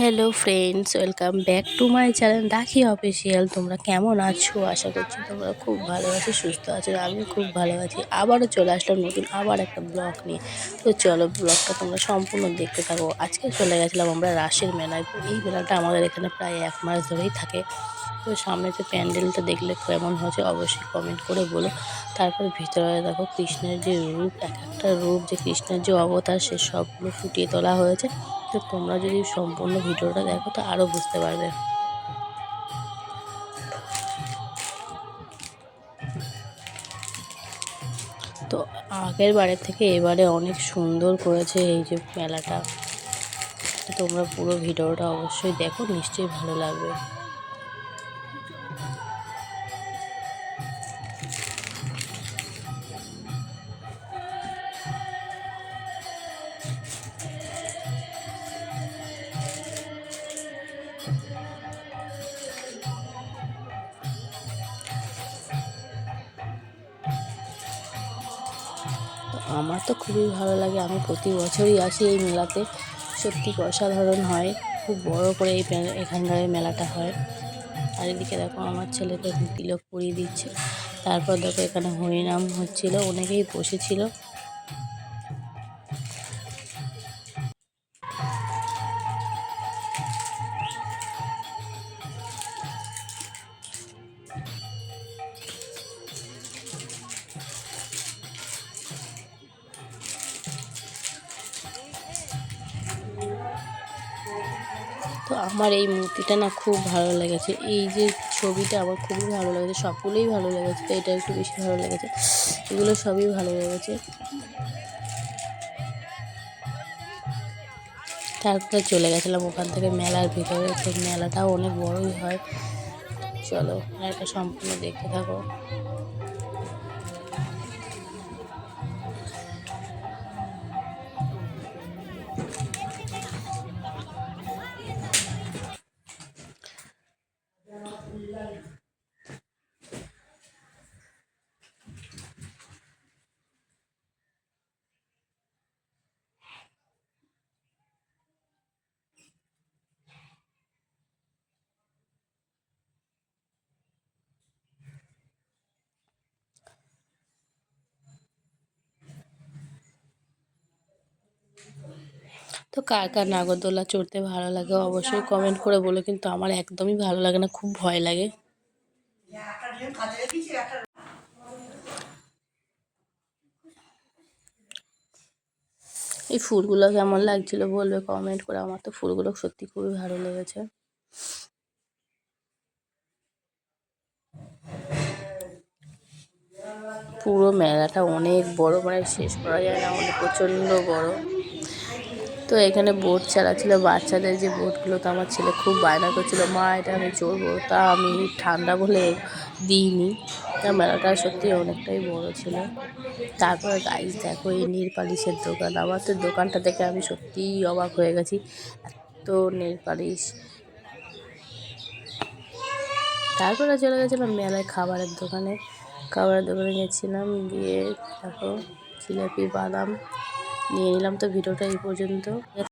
Hello friends welcome back to my channel Rakhi official তোমরা কেমন আছো? আশা করছি তোমরা খুব ভালো আছো, সুস্থ আছো আমি খুব ভালো আছি। আবারও চলে আসলাম নতুন আবার একটা ব্লগ নিয়ে। তো চলো ব্লগটা তোমরা সম্পূর্ণ দেখতে থাকো। আজকে চলে গেছিলাম আমরা রাসের মেলায়। এই মেলাটা আমাদের এখানে প্রায় এক মাস ধরেই থাকে। তো সামনে যে প্যান্ডেলটা দেখলে কেমন হয়েছে অবশ্যই কমেন্ট করে বলো। তারপর ভিতরে দেখো কৃষ্ণের যে রূপ, এক একটা রূপ যে কৃষ্ণের যে অবতার, সে সবগুলো ফুটিয়ে তোলা হয়েছে। তো তোমরা যদি সম্পূর্ণ ভিডিওটা দেখো, তো আরও বুঝতে পারবে। তো আগের বারের থেকে এবারে অনেক সুন্দর করেছে এই যে মেলাটা। তোমরা পুরো ভিডিওটা অবশ্যই দেখো, নিশ্চয়ই ভালো লাগবে। তো আমার তো খুবই ভালো লাগে। আমি প্রতি বছরই আসি এই মেলাতে। সত্যি অসাধারণ হয়। খুব বড় করে এই এখানকার মেলাটা হয়। আর এদিকে দেখো, আমার ছেলেকে তিলক পরিয়ে দিচ্ছে। তারপর দেখো, এখানে হরিনাম হচ্ছিল। অনেকেই বসেছিল। তো আমার এই মূর্তিটা না খুব ভালো লেগেছে। এই যে ছবিটা আমার খুবই ভালো লেগেছে সবগুলোই ভালো লেগেছে, তো এটা একটু বেশি ভালো লেগেছে। এগুলো সবই ভালো লেগেছে। তারপরে চলে গেছিলাম ওখান থেকে মেলার ভিতরে, তো মেলাটাও অনেক বড়ই হয়। চলো এটা সম্পূর্ণ দেখতে থাকো। তো কার কার নাগরদোলা চড়তে ভালো লাগে অবশ্যই কমেন্ট করে বলো, কিন্তু আমার একদমই ভালো লাগে না, খুব ভয় লাগে। এই ফুলগুলো কেমন লাগছিল বলবে কমেন্ট করে, আমার তো ফুলগুলো সত্যি খুবই ভালো লেগেছে। পুরো মেলাটা অনেক বড় মানে শেষ করা যায় না অনেক প্রচণ্ড বড়। তো এখানে বোট চালা ছিল বাচ্চাদের যে বোটগুলো তো আমার ছেলে খুব বায়না করছিল, মা, এটা আমি চড়বো, তা আমি ঠান্ডা বলে দিইনি। তা মেলাটা সত্যি অনেকটাই বড় ছিল। তারপরে গাইজ দেখো এই নীল পালিশের দোকান। আমার তো দোকানটা দেখে আমি সত্যিই অবাক হয়ে গেছি। এত নীল পালিশ তারপরে চলে গেছিলাম মেলায় খাবারের দোকানে। খাবারের দোকানে গেছিলাম, গিয়ে দেখো জিলাপি, বাদাম নিয়ে নিলাম তো ভিডিওটা এই পর্যন্ত।